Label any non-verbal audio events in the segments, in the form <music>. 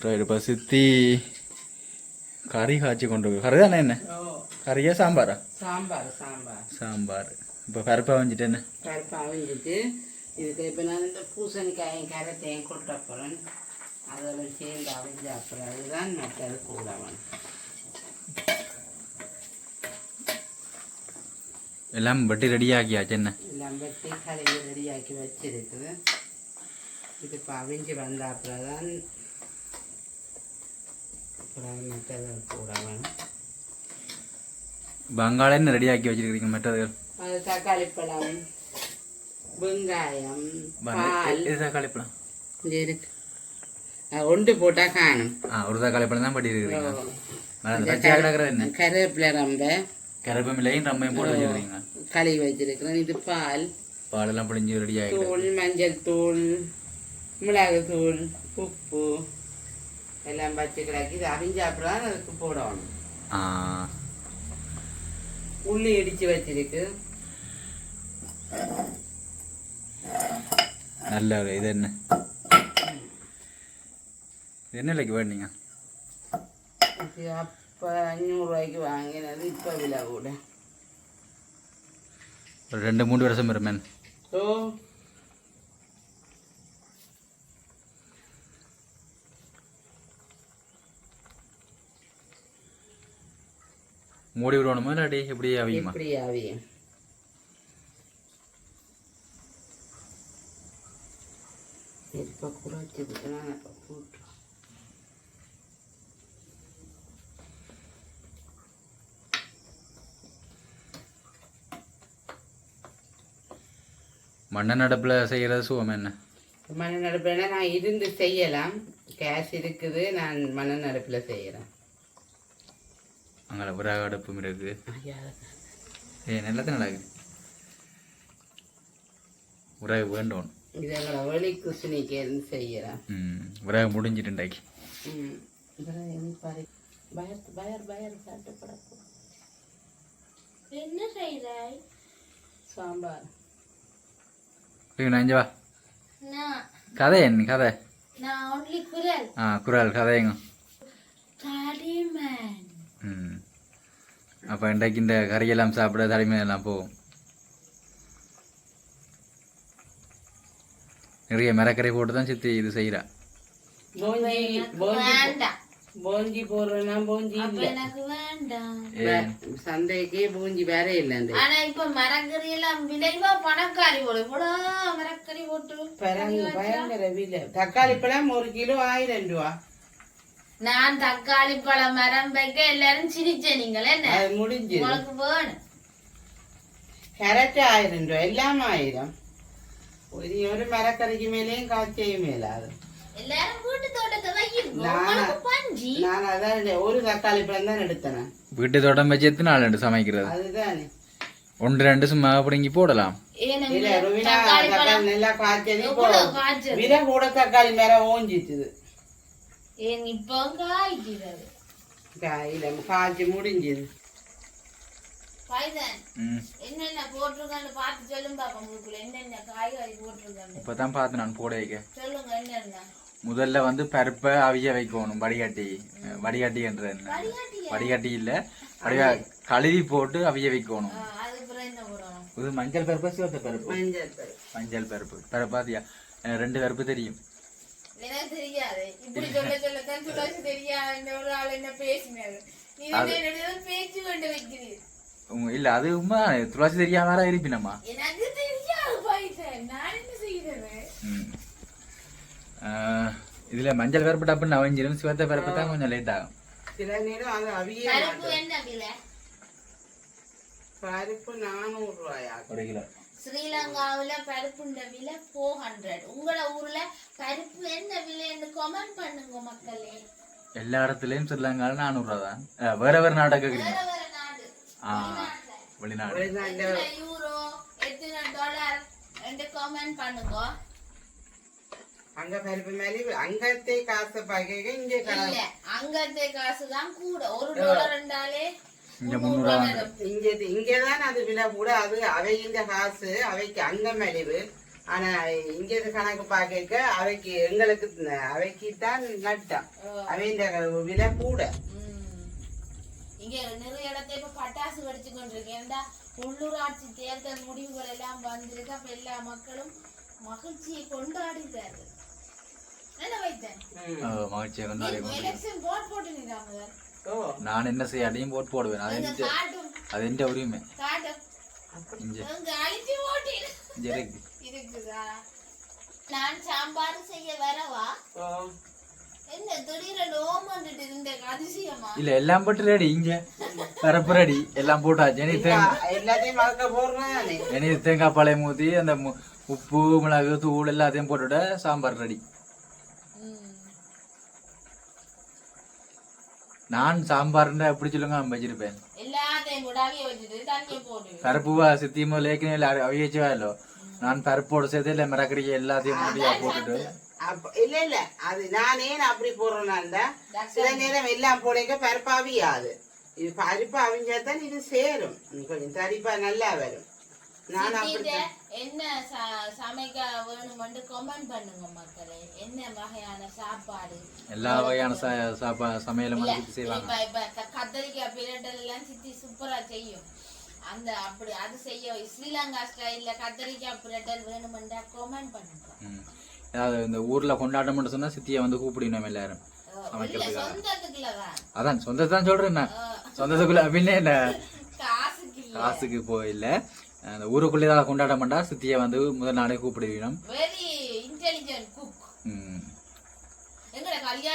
Right இப்போ சித்தி கறி காய்ச்சி கொண்டு கறி தானே என்ன கறியா சாம்பாரா சாம்பார் சாம்பார் சாம்பார் இப்போ பருப்பா வந்துட்டு என்ன பருப்பு அவிஞ்சிட்டு இதுக்கு இப்போ நான் இந்த பூசணிக்காயும் கரத்தையும் கொட்ட போகிறேன் அதெல்லாம் சேர்ந்து அவிஞ்ச அப்புறம் அதுதான் மற்றது கூட வேணும் எல்லாம் வெட்டி ரெடி ஆக்கியாச்சு என்ன எல்லாம் வெட்டி கழுவி ரெடியாக்கி வச்சிருக்குது இது இப்போ அவிஞ்சு வந்த அப்புறம் தான் அப்புறம் மற்றது கூட வேணும் பங்காள என்ன ரெடி ஆக்கி வச்சிருக்கீங்க மற்றது அது தக்காளி பழம் வெங்காயம் இது தக்காளி பழம் இருக்கு ஒன்று போட்டால் காணும் ஆ ஒரு தக்காளி பழம் தான் என்ன கருவேப்பிலை ரொம்ப கருப்பமில்லையும் ரம்மையும் போட்டு வச்சிருக்கீங்க கழுவி வச்சிருக்கிறேன் இது பால் பாலெல்லாம் பிழிஞ்சு ரெடி ஆகிடுது தூள் மஞ்சள் தூள் மிளகு தூள் உப்பு எல்லாம் வச்சு கிடக்கி இது அவிஞ்ச அப்புறம் அதுக்கு போடணும். உள்ளி இடிச்சு வச்சிருக்கு. நல்ல ஒரு இது என்ன? இது என்ன விலைக்கு வேணுங்க. இது அப்போ அஞ்சூறுரூவாய்க்கு வாங்கினது இப்போ விலை கூட. ஒரு ரெண்டு மூணு வருஷம் வருமேன். ஓ. மூடி விடணுமா இல்லாட்டி எப்படி அவியுமா? எப்படி அவியும்? இப்போ கூட வச்சிருக்கேன் போட்டு. மண்ணெண்ண அடுப்பில் செய்கிறது சுகம் என்ன? மண் அடுப்பில் நான் இருந்து செய்யலாம். கேஸ் இருக்குது நான் மண் அடுப்பில் செய்கிறேன் அங்கே விறகு அடுப்பும் இருக்குது ஏ நல்லதான் நல்லா இருக்குது விறகு வேண்டும் இதோட வெளி குசினிக்கு இருந்து செய்கிறேன். ம் விறகு முடிஞ்சிட்டுண்டாக்கி ம் இதெல்லாம் என்ன பாரு. பயர் பயர் பயர் காட்டுப்படக்கூடாது என்ன செய்தாய் சாம்பார். கதை என்ன கதை? நான் ஒன்லி குரல். ஆ குரல் கதைங்க தடிமன் ம் அப்போ இன்றைக்கு இந்த கறியெல்லாம் சாப்பிட தலைமை எல்லாம் போகும் நிறைய மரக்கறி போட்டு தான் சித்தி இது செய்கிறா போஞ்சி போஞ்சி வேண்டாம். போஞ்சி போடுறேன்னா போஞ்சி அப்ப இல்லை. எனக்கு வேண்டாம். சந்தைக்கே பூஞ்சி வேற இல்லை அந்த. ஆனா இப்ப மரக்கறி எல்லாம் விளைவா பணக்காரி போல. போடா மரக்கறி போட்டு பரங்கு பயங்கர விலை. தக்காளி பழம் ஒரு கிலோ ஆயிரம் ரூபா. நான் தக்காளி பழம் மரம் வைக்க எல்லாரும் சிரிச்ச நீங்கள் என்ன? அது முடிஞ்சு உங்களுக்கு வேணும் கேரட் ஆயிரம் ரூபா எல்லாம் ஆயிரம். ஒரு ஒரு மரக்கறிக்கு மேலேயும் காய்ச்சையும் மேலாது. எல்லாரும் வீட்டு தோட்டத்தை வைக்கிறோம் நானா- உங்களுக்கு பஞ்சி. நான் அதான் இல்லை, ஒரு தக்காளி பழம் தான் எடுத்தேன் வீட்டு தோட்டம் வச்சு எத்தனை நாள் ரெண்டு சமைக்கிறது? அதுதானே. ஒன்று ரெண்டு சும்மா பிடுங்கி போடலாம். நல்லா காய்ச்சது? கூட தக்காளி மேல ஓஞ்சிட்டுது ஏன் இப்போ காய்க்கிறது காயில காய்ச்சி முடிஞ்சுது பாய்தான் ம் என்னென்ன போட்டிருக்கான்னு பார்த்து பாப்பா என்னென்ன காய்கறி நான் போட வைக்க சொல்லுங்க என்னென்ன முதல்ல வந்து பருப்பை அவிய வைக்கணும் வடிகட்டி வடிகட்டின்றது என்ன வடிகட்டியா? வடிகட்டி இல்லை வடிவா கழுவி போட்டு அவிய வைக்கணும் இது மஞ்சள் பருப்பு சிவத்த பருப்பு மஞ்சள் பருப்பு. பருப்பு ரெண்டு பருப்பு தெரியும் எனக்கு தெரியாது இப்படி சொல்ல சொல்ல தான் துளசி தெரியாது ஒரு ஆள் என்ன பேசினாரு நீ என்ன என்னோட பேச்சு கொண்டு வைக்கிறீர் இல்ல அது உண்மை துளசி தெரியாம வேற இருப்பினம்மா எனக்கு தெரியாது பாய்சன் நான் என்ன செய்யறது ம். ஆஹ், இதுல மஞ்சள் பருப்பு டப்புன்னு அவிஞ்சிடும் சிவத்த பருப்பு தான் கொஞ்சம் லேட் ஆகும் சில நேரம் அது அவிய பருப்பு நானூறு ரூபாயா ஒரு கிலோ ஸ்ரீலங்காவுல பருப்புண்ட விலை ஃபோர் ஹண்ட்ரட் உங்கள ஊர்ல பருப்பு என்ன விலைன்னு கமெண்ட் பண்ணுங்க மக்களே. எல்லா இடத்துலயும் ஸ்ரீலங்கால நானூறுரூவா தான். வேற வேற நாட்டை கேட்குறீங்க ஆ வெளிநாடு. யூரோ எத்தனை டாலர் என்று கமெண்ட் பண்ணுங்க. அங்க பருப்பு மேலே அங்கத்தே காசு பாக்க இங்க அங்கத்தே காசு தான் கூட. ஒரு டாலர் ரெண்டாலே இங்க முந்நூறுரூவா வாங்க இங்க இங்கதான் அது விலை கூட அது அவைகின்ற காசு அவைக்கு அங்க மலிவு ஆனா இங்க இருந்து கணக்கு பார்க்க அவைக்கு எங்களுக்கு அவைக்கு தான் நட்டம் அவைந்த விலை கூட. இங்க நிறைய இடத்துல இப்ப பட்டாசு வெடிச்சு கொண்டிருக்கேன். ஏன்டா உள்ளூராட்சி தேர்தல் முடிவுகள் எல்லாம் வந்திருக்கு. அப்ப எல்லா மக்களும் மகிழ்ச்சியை கொண்டாடுகிறார்கள். என்ன வைத்தேன்? மகிழ்ச்சியை கொண்டாடி கொண்டு எலெக்ஷன் போட் போட்டு நிறாங்க ஓ நான் என்ன செய்ய அதையும் போட்டு போடுவேன். அது எந்த அது எந்த உரிமை. நான் சாம்பார் செய்ய வரவா? ஓ என்ன திடீரென்று ஓமன்ட்டு இருந்த அதிசயமா? இல்ல எல்லாம் போட்டு ரெடி இங்க. பரப்பு ரெடி எல்லாம் போட்டாச்சு. இனி தேங்காய் பழைய ஊற்றி அந்த மு- உப்பு மிளகு தூள் எல்லாத்தையும் போட்டுவிட சாம்பார் ரெடி நான் சாம்பார்ன்ற எப்படி சொல்லுங்க வச்சிருப்பேன். பருப்புவா சித்தியமோ லேக்கினே அவியச்சுவா இல்லோ நான் பருப்போடு சேர்த்து இல்லை மிளகடிக்கு எல்லாத்தையும் முடியா போட்டுட்டு. இல்ல இல்ல அது நான் ஏன் அப்படி போடுறேன்னா சில நேரம் எல்லாம் போடைக்க பருப்பாவியாது இது பருப்பு அவிஞ்சாதான் இது சேரும். கொஞ்சம் தரிப்பா நல்லா வரும். என்ன ச- சமைக்க வேணுமென்று கமெண்ட் பண்ணுங்க மக்களே. என்ன வகையான சாப்பாடு? எல்லா வகையான சாப்பா சமையலும் செய்வாங்க. இப்ப கத்தரிக்காய் பிரட்டல் எல்லாம் சித்தி சூப்பரா செய்யும். அந்த அப்படி அது செய்ய ஸ்ரீலங்கா ஸ்டைல்ல கத்தரிக்காய் பிரட்டல் வேணுமென்றா கமெண்ட் பண்ணுங்க. ம். ஏதாவது இந்த ஊர்ல கொண்டாட்டம் சொன்னா சித்தியை வந்து கூப்பிடணும் எல்லாரும். சமைக்கிறதுக்காக. அதான் சொந்தத்தான் சொல்றேன் நான். சொந்தத்துக்குள்ள இல்ல. காசுக்கு போயில்ல. அந்த ஊருக்குள்ளே ஏதாவது கொண்டாட்டம் பண்ணா சித்தியை வந்து முதல் நாளே கூப்பிடுவீனம் வெரி இன்டெலிஜென்ட் குக். எங்கட தான்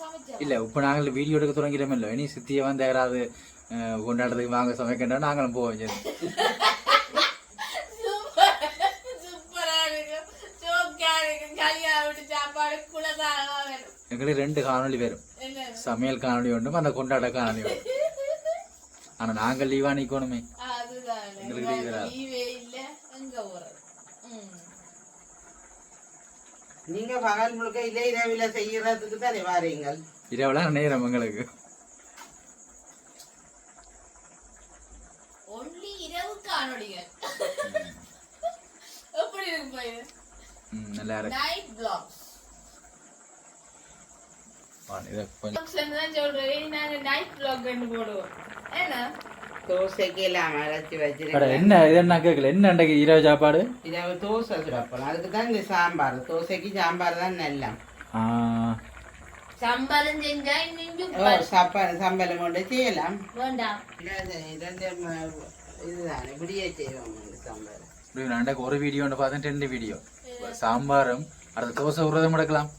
சமைச்சோம் இல்ல இப்ப நாங்கள் வீடியோ எடுக்க தொடங்கிட்டோம் இல்லை. இனி சித்தியை வந்து யாராவது கொண்டாடுறதுக்கு வாங்க சமைக்கின்றா நாங்களும் போவோம் எங்களுக்கு ரெண்டு காணொளி வரும். சமையல் காணொளி உண்டும் அந்த கொண்டாட்ட காணொளி உண்டு ஆனா நாங்கள் லீவா நிக்கணுமே. அதுதான். எங்களுக்கு வராது. லீவே இல்ல எங்க போறது? ம். நீங்க பகல் முழுக்க இல்லை இரவில செய்யறதுக்கு தானே வாரீங்கள். இரவுலாம் நேரம் எங்களுக்கு. ஒன்லி இரவு காணொளிகள் எப்படி இருக்கு நல்லா இருக்கு. நைட் பிளாக்ஸ் ஆ, இதை கொஞ்சம் தான் சொல்றேன் நாங்க நைட் பிளாக் போடுவோம் ஏன்னா தோசைக்கு எல்லாம் அரைச்சி அட, வச்சிருக்கேன் என்ன இது என்ன கேட்கல என்ன அன்றைக்கு இரவு சாப்பாடு? இரவு தோசை சுடப்போம் அதுக்கு தான் இந்த சாம்பார். தோசைக்கு சாம்பார் தான் நல்லா ஆ, சம்பளம் செஞ்சா இன்னும் சம்பளம் கொண்டு செய்யலாம். வேண்டாம் இதுதானே இப்படியே செய்வோம் அன்றைக்கு ஒரு வீடியோ ஒன்று பார்த்தேன் ரெண்டு வீடியோ சாம்பாரும் அடுத்த தோசை உருவதம் எடுக்கலாம்.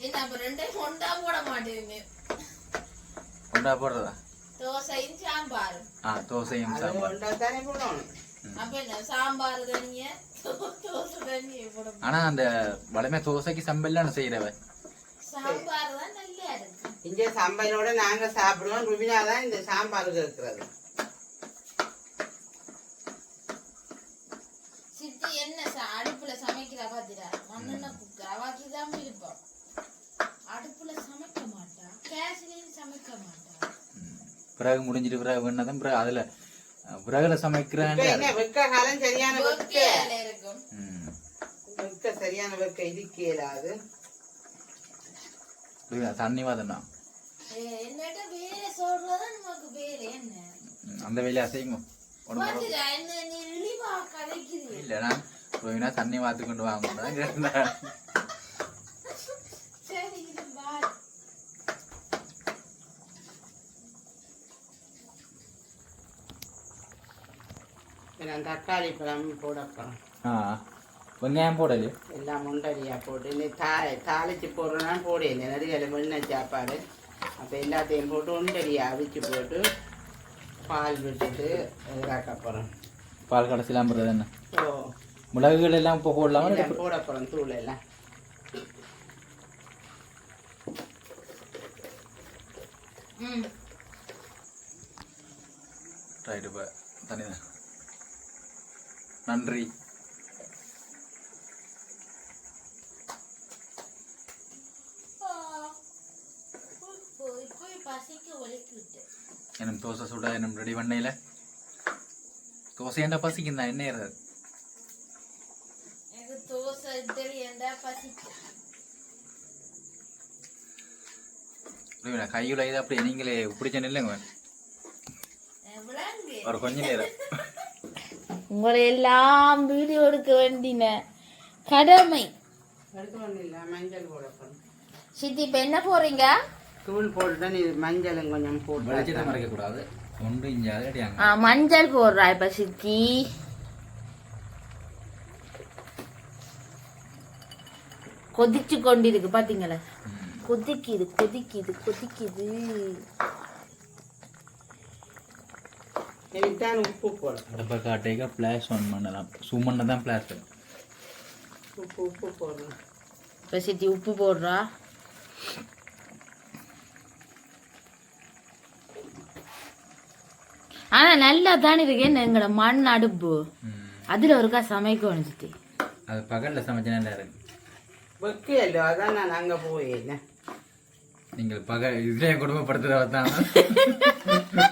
என்ன அப்ப ரெண்டையும் ஒன்றா போட மாட்டேங்க. கொண்டா போடுறதா? தோசையும் சாம்பாரும். ஆ தோசையும் தானே போடணும். அப்ப என்ன சாம்பார் தனிய தோசை தனிய போட ஆனா அந்த வளமே தோசைக்கு சம்பல்லாம் செய்யறவ சாம்பார் தான் நல்லா இருக்கு. இங்க சாம்பாரோட நாங்க சாப்பிடுவோம். ருபினா தான் இந்த சாம்பாருக்கு இருக்கிறது. சித்தி என்ன ச- அடுப்புல சமைக்கிறா பாத்திரா மண்ணெண்ணெய் குக்கு அவாக்கி தான் இருப்போம் அடுப்புல சமைக்க மாட்டா கேஸ்லயும் சமைக்க மாட்டா பிறகு முடிஞ்சிட்டு பிறகு வேணாதான் பிறகு அதுல வெக்க காலம் சரியான வெக்க. வெக்க? சரியான வெக்க இதுக்கு இயலாது? தண்ணி என்ன? அந்த வேலையை செய்யுங்க உடம்பு பாத்திரா என்ன நீ இழிவா கதைக்கிறீ இல்ல நான் ரோஹினா தண்ணி வாத்து கொண்டு வாங்க சரி இது பாரு இப்ப நான் தக்காளி பழம் போட வெங்காயம் போடலையே? எல்லாம் முண்டடியா போட்டு நீ தா தாளிச்சு போடுறேன்னா போடையில நெடுகலை வெண்ணெய் சாப்பாடு. அப்போ எல்லாத்தையும் போட்டு உண்டடியா அவிச்சு போட்டு பால் விட்டுட்டு இதாக்க போகிறேன் பால் கடைசிலாம் போடுறது என்ன? ஓ. மிளகுகள் எல்லாம் இப்போ போடலாமா? போட போகிறேன் தூள் எல்லாம். ம். ரைட்டு இப்போ தண்ணி தான் நன்றி ஆ. போய் போய் பசிக்க ஒலிக்கி விட்டு எனும் தோசை சுட எனும் ரெடி பண்ணையில். தோசை என்ன பசிக்குந்தா என்ன ஏறது? தோசை இட்லி என்றா பசிக்கும் ரவீனா கையுல இது அப்படி நீங்களே பிடிச்ச நில்லுங்க ஒரு கொஞ்ச நேரம். உங்களை எல்லாம் வீடியோ எடுக்க வேண்டின கடமை. மஞ்சள் சித்தி இப்ப என்ன போறீங்க? தூள் போட்டுதான் இது மஞ்சளும் கொஞ்சம் போட்டு மஞ்சள் போடுறா இப்ப சித்தி. கொதிச்சு கொண்டிருக்கு பாத்தீங்களா? கொதிக்குது கொதிக்குது கொதிக்குது. காட்டேக்க ஃப்ளாஷ் ஆன் பண்ணலாம் zoom பண்ண தான் ஃப்ளாஷ் உப்பு உப்பு போடணும் இப்ப சித்தி உப்பு போடுறா ஆனா நல்லா தானே இருக்கு. எங்கட மண் அடுப்பு. அதுல ஒருக்கா சமைக்கணும் சித்தி அது பகலில் சமைச்சா நல்லா இருக்கு. வெக்கையல்லோ அதான் நான் அங்கே போயிருந்தேன் நீங்கள் பகல் இதுலேயே குடும்பப்படுத்துறவ தான் <laughs>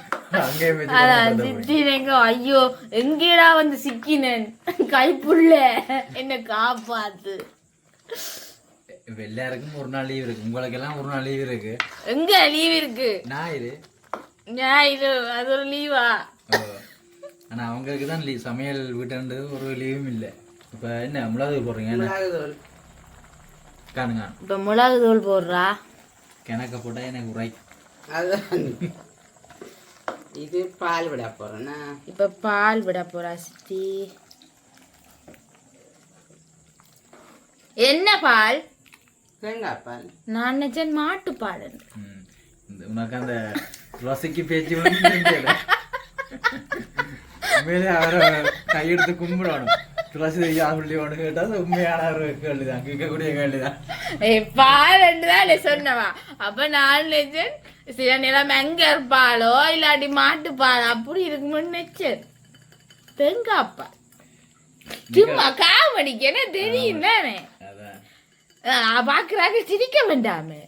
அதான் ஐயோ எங்கேடா வந்து சிக்கினேன்? கைப்புள்ள. என்ன காப்பாத்து. எல்லாருக்கும் ஒரு நாள் லீவ் இருக்கு. உங்களுக்கு எல்லாம் ஒரு நாள் லீவ் இருக்கு. எங்க லீவ் இருக்கு? ஞாயிறு. ஞாயிறு அது ஒரு லீவா. ஆனா அவங்களுக்கு தான் லீவ் சமையல் வீட்டுன்றது ஒரு லீவும் இல்லை. இப்ப என்ன மிளகு போடுறீங்க காணுங்க. இப்ப மிளகு தூள் போடுறா? கிணக்க போட்டா எனக்கு உரை. அதுதான் இது பால் விட போகிறேன்னா இப்ப பால் விட போறா சித்தி. என்ன பால்? தேங்காய் பால். நான் நினைச்சேன் மாட்டு பால் உனக்கு அந்த ரசிக்கு பேச்சு. உண்மையிலே அவரை கையெடுத்து கும்பிடணும். துளசி சொல்லி ஒன்று கேட்டா அது உண்மையான ஒரு கேள்விதான். கேட்கக்கூடிய கேள்விதான். பால் தான் சொன்னவா. அப்ப நான் நினைச்சேன் சில நிலம் எங்க இருப்பாளோ இல்லாட்டி மாட்டு பால் அப்படி இருக்கும்னு நினைச்சேன். தேங்காய் பால் சும்மா காமெடிக்கு என்ன தெரியும் தானே? பாக்குறாங்க சிரிக்க வேண்டாமே.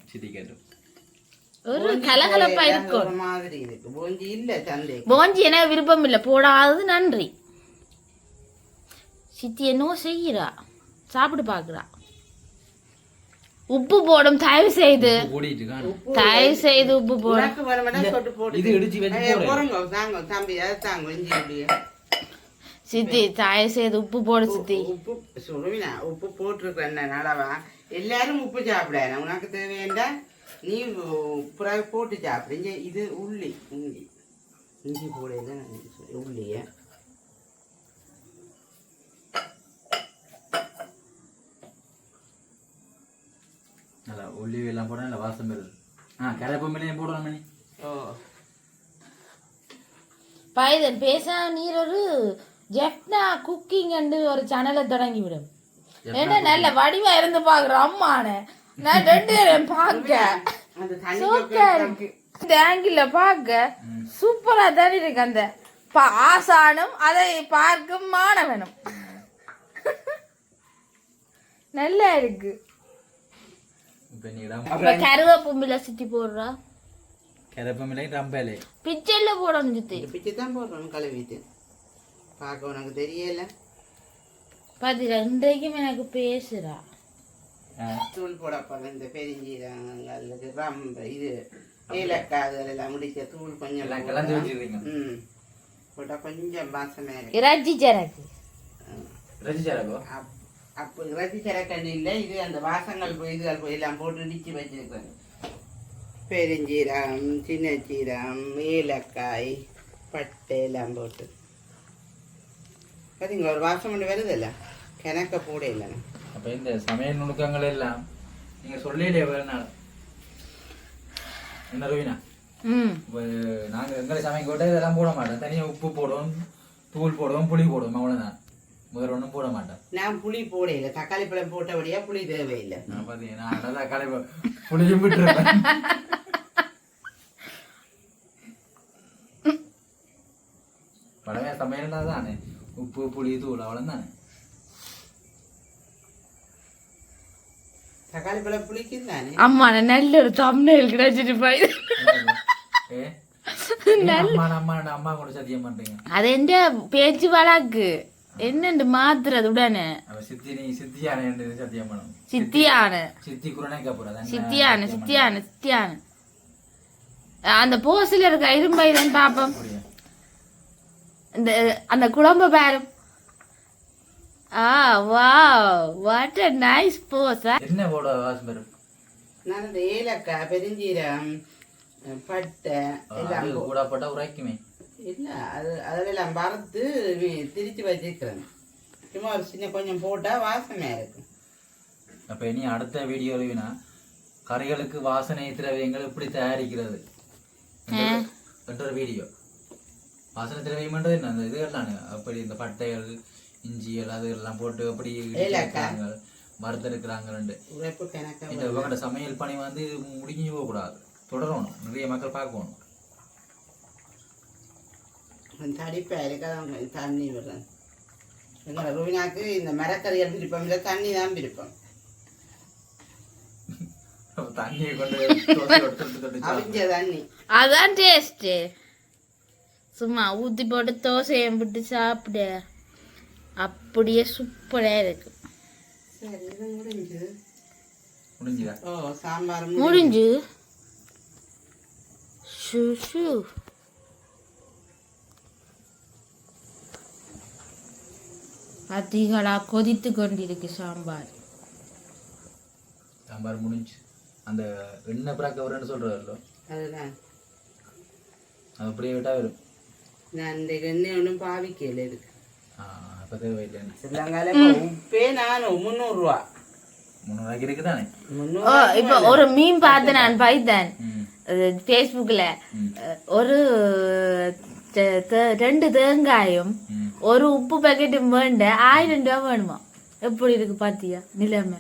ஒரு கலகலப்பா இருக்கும் ஒரு மாதிரி இருக்கு போஞ்சி இல்லை சந்தை போஞ்சி எனக்கு விருப்பம் இல்லை. போடாதது நன்றி. சித்தி என்னவோ செய்கிறா. சாப்பிட்டு பாக்குறா உப்பு போடும் தயவு செய்து. தயவு செய்து உப்பு போடும் போடு. சித்தி தயவு செய்து உப்பு போடு சித்தி. உப்பு சுருவினா உப்பு போட்டிருக்கேன் நடவா எல்லாரும் உப்பு சாப்பிட உனக்கு தேவையாண்டா? நீ பிறகு போட்டு சாப்பிடுங்க இது உள்ளி இஞ்சி இஞ்சி போடையில உள்ளிய. ஒல்லி எல்லாம் போட நல்லா வாசம் வருது ஆ கரைப்பம்பிலையும் போடணும் மணி. ஓ. பைதன் பேச நீர் ஒரு ஜெப்னா குக்கிங் ஒரு சேனலை தொடங்கி விடும் என்ன நல்ல வடிவா இருந்து பாக்குற அம்மானே. நான் ரெண்டு பேரும் பார்க்க. இந்த ஆங்கிள் பார்க்க. சூப்பரா தான் இருக்கு அந்த. பா- ஆசானும் அதை பார்க்கும் மாணவனும். நல்லா இருக்கு. இப்போ நீ இடம் அப்ப கருவேப்பம்பில சுத்தி போடுறா கரைப்பம்பிலையும் ரம்பலே போடணும் சுத்தி இந்த பிச்சை தான் போடுறோம் கழுவிட்டு பார்க்க உனக்கு தெரியல இன்றைக்கும் எனக்கு பேசுறா தூள் போட போகிறேன் இந்த பெருஞ்சீரகங்கள் ரம்ப இது ஏலக்காய் அதெல்லாம் முடிச்ச தூள் கொஞ்சம் எல்லாம் கலந்து வச்சிருக்கீங்க ம் போட்டால் கொஞ்சம் வாசமே இருக்கு இறைச்சி சரக்கு ரசிச்சாரோ அப்- அப்போ இறைச்சி சரக்கண்ணி இல்லை இது அந்த வாசங்கள் போய் இதுகள் போய் எல்லாம் போட்டு இடிச்சு வச்சிருக்கேன். பெருஞ்சீரகம் சின்ன சீரகம் ஏலக்காய் பட்டை எல்லாம் போட்டு. பார்த்தீங்களா ஒரு வாசம் ஒன்று வருதில்ல? கிணக்க போட இல்லைண்ணா அப்ப இந்த சமையல் நுணுக்கங்கள் எல்லாம் நீங்க சொல்லலையே வேறு நாள். என்ன ரவினா ம். இப்ப நாங்க எங்களை சமைக்க இதெல்லாம் போட மாட்டோம். தனியா உப்பு போடுவோம் தூள் போடுவோம் புளி போடுவோம் அவ்வளவுதான். முதல்ல ஒன்றும் போட மாட்டோம் நான் புளி போடையில தக்காளி பழம் போட்டபடியா புளி தேவையில்லை. நான் பார்த்தீங்கன்னா கடை புளியும் விட்டுருப்பேன் படமே சமையல்னா தானே? உப்பு புளி தூள் அவ்வளோதானே தக்காளி பழம் புளிக்கும் தானே? அம்மா நான் நல்ல ஒரு தம்னையில் கிடைச்சிட்டு போய் அம்மா அம்மா அம்மா கூட சத்தியம் பண்றீங்க அது எந்த பேச்சு வழக்கு? என்னண்டு மாத்துறது உடனே? சித்தியான சித்தியான. சித்தியான சித்தியான அந்த போஸ்ல இருக்க இரும்பைதான் பாப்போம். இந்த அந்த குழம்பு பாரு. ஆ வா வாட் அ நைஸ் போஸ் என்ன போட வாசம் பெரும் நான் இந்த ஏலக்காய் பெருஞ்சீரகம் பட்டை எல்லாம் கூட போட்டா உரைக்குமே. இல்ல அது அதெல்லாம் வறுத்து திரிச்சு வச்சிருக்கிறேன். சும்மா ஒரு சின்ன கொஞ்சம் போட்டா வாசனையா இருக்கும். அப்ப இனி அடுத்த வீடியோவினா கறிகளுக்கு வாசனை திரவியங்கள் எப்படி தயாரிக்கிறது? என்ற- ஒரு வீடியோ வாசனை திரவியம்ன்றது என்ன? அந்த இதுகள் அப்படி இந்த பட்டைகள் இஞ்சிகள் அது எல்லாம் போட்டு எப்படி இடிக்கிறாங்க வறுத்தெடுக்கிறாங்க உரைப்பு கணக்கா இந்த சமையல் பணி வந்து முடிஞ்சு போகக்கூடாது. தொடரணும். நிறைய மக்கள் பார்க்கணும். தடிப்பா இருக்காத தண்ணி விடுறேன் எங்களோட ருவினாக்கு இந்த மரக்கறிகள் விருப்பம் இல்லை தண்ணி தான் விருப்பம் தண்ணியை கொண்டு தண்ணி அதான் டேஸ்ட் சும்மா ஊத்தி போட்டு தோசையை விட்டு சாப்பிடு அப்படியே சூப்பரா இருக்கு முடிஞ்சு ஓ சாம்பார் முடிஞ்சு ஷூ ஷூ அதிகளா கொதித்து கொண்டிருக்கு சாம்பார். சாம்பார் முடிஞ்சு. அந்த எண்ணெய் பிராக்க வரேன்னு சொல்றாருல்ல அதுதான். அது அப்படியே விட்டா வரும். நான் இந்த எண்ணெய் ஒன்றும் பாவிக்கல இருக்கு ஆ, அப்ப தேவையில்லைன்னு. ஸ்ரீலங்கால உப்பே நானும் முந்நூறுரூவா முந்நூறுவாய்க்கு இருக்குதானே? ஓ முந்நூறு இப்போ ஒரு மீன் பார்த்தேன் நான் பைத்தேன். ஃபேஸ்புக்கில். ஒரு ரெண்டு தேங்காயும் ஒரு உப்பு பாக்கெட்டும் வேண்ட ஆயிரம் ரூபா வேணுமா? எப்படி இருக்கு பாத்தியா? நிலைமை.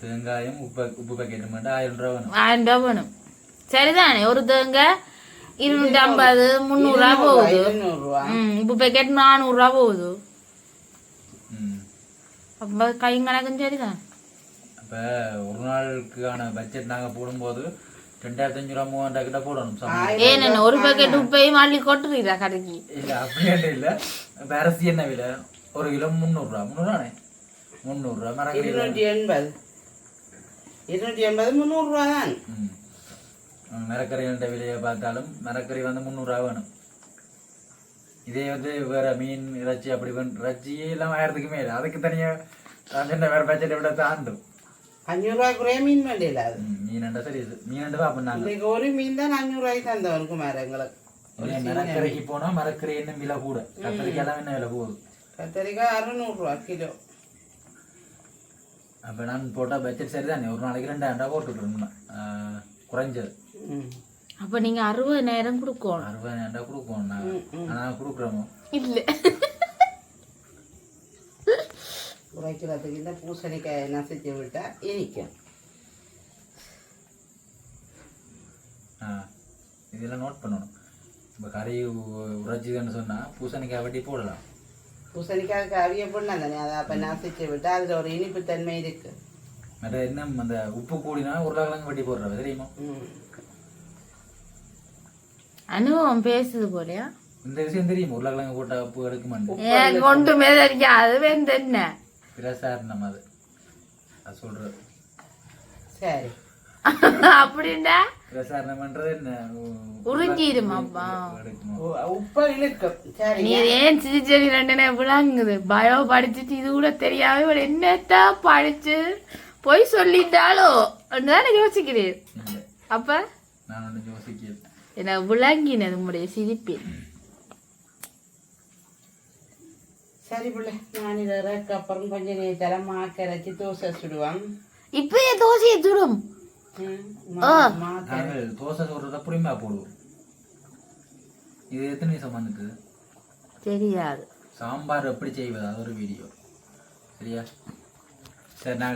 தேங்காயம் உப்பு உப்பு பாக்கெட் மட்டும் ஆயிரம் ரூபா வேணும். ஆயிரம் ரூபா வேணும். சரிதானே? ஒரு தேங்காய் இருநூத்தி ஐம்பது முந்நூறுரூவா போகுது. உப்பு பாக்கெட் நானூறுரூவா போகுது. ம். அப்போ கையும் கணக்கும் சரிதான்? அப்ப ஒரு நாளுக்கான பட்ஜெட் நாங்க போடும்போது ரெண்டாயிரத்தி அஞ்சு ரூபா மூவாயிரம் கிட்ட போடணும் சமையல். ஏன்னு ஒரு பாக்கெட் உப்பையும் அள்ளி கொட்டுறீங்களா கடைக்கு? இல்ல அப்படியே இல்ல. இப்ப அரிசி என்ன விலை ஒரு கிலோ முந்நூறுரூவா. முந்நூறுவானே முந்நூறுரூவா மரக்கறி இருநூற்றி எண்பது. இருநூற்றி எண்பது முந்நூறுரூவா தான். ம். மரக்கறிகள்கிட்ட விலையை பார்த்தாலும் மரக்கறி வந்து முந்நூறுரூவா வேணும். இதே வந்து வேற மீன் இறைச்சி அப்படி இறைச்சி எல்லாம் ஆயிரத்துக்கு மேல அதுக்கு தனியா நான் சொன்ன வேற பட்ஜெட்டை விட தாண்டும். அஞ்சூறுரூவாய்க்குறைய மீன் வேண்டியில அது ம், மீனண்டா சரி இது மீனண்டா அப்ப நாங்க இன்னைக்கு ஒரு மீன் தான் அஞ்சூறுரூவாய்க்கு தந்தவனுக்கு மேல எங்களுக்கு ஒரே மரக்கறிக்கு போனா மரக்கறி என்ன விலை கூட கத்தரிக்கெல்லாம் என்ன விலை போகுது கத்திரிக்காய் அறுநூறுவா கிலோ அப்ப நான் போட்டா பட்ஜெட் சரிதானே ஒரு நாளைக்கு ரெண்டாயிரம் ரூபாய் போட்டுக்கிட்டு ஆஹ், குறைஞ்சது ம் அப்போ நீங்க அறுபதாயிரம் கொடுக்கணும் அறுபதாயிரம் நான் ஆனா கொடுக்குறோமோ இல்ல உரைக்கிறதுக்கு இந்த பூசணிக்காயை நசிச்சு விட்டா இனிக்கும். ஆ இதெல்லாம் நோட் பண்ணணும். இப்போ கறி உ- உறைச்சிதுன்னு சொன்னா பூசணிக்காய் வட்டி போடலாம். பூசணிக்காய்க்கு அவிய பொண்ணா தானே? அதை அப்போ நசிச்சு விட்டா அதில் ஒரு இனிப்பு தன்மை இருக்கு. மற்ற என்ன அந்த உப்பு கூடினா உருளைக்கிழங்கு வட்டி போடுறது தெரியுமா? அனுபவம் பேசுது போலயா? இந்த விஷயம் தெரியுமா? உருளைக்கிழங்கு போட்டா உப்பு எடுக்குமான்னு. கொண்டுமே தெரியாது வெந்த என்ன பிரசாரணம் அது. அது சொல்றது. சரி. அப்படின்னா? பிரசாரணம்ன்றது என்ன? உ- உறிஞ்சிடுமாப்பா எடுக்குமா உ- உப்பு இழுக்கும் சரி நீ ஏன் சிரிச்சடி ரெண்டு விளாங்குது. பயோ படிச்சுட்டு இது கூட தெரியாம இவள் என்னத்தா படிச்சு பொய் சொல்லிட்டாலோ தானே யோசிக்கிறேன் அப்ப? நான் ஒன்று யோசிக்கிறேன் என்ன விளங்கினது உங்களுடைய சிரிப்பில். சரி பிள்ளை நான் இதற்கு அப்புறம் கொஞ்சம் நேரத்தில் மாக்கரைச்சி தோசை சுடுவான். இப்பயே தோசையை சுடும். தோசை சொல்றத புரியுமா போடுவோம் இது எத்தனை நிமிஷம் தெரியாது. சாம்பார் எப்படி செய்வது? அது ஒரு வீடியோ சரியா? சரி நாங்கள்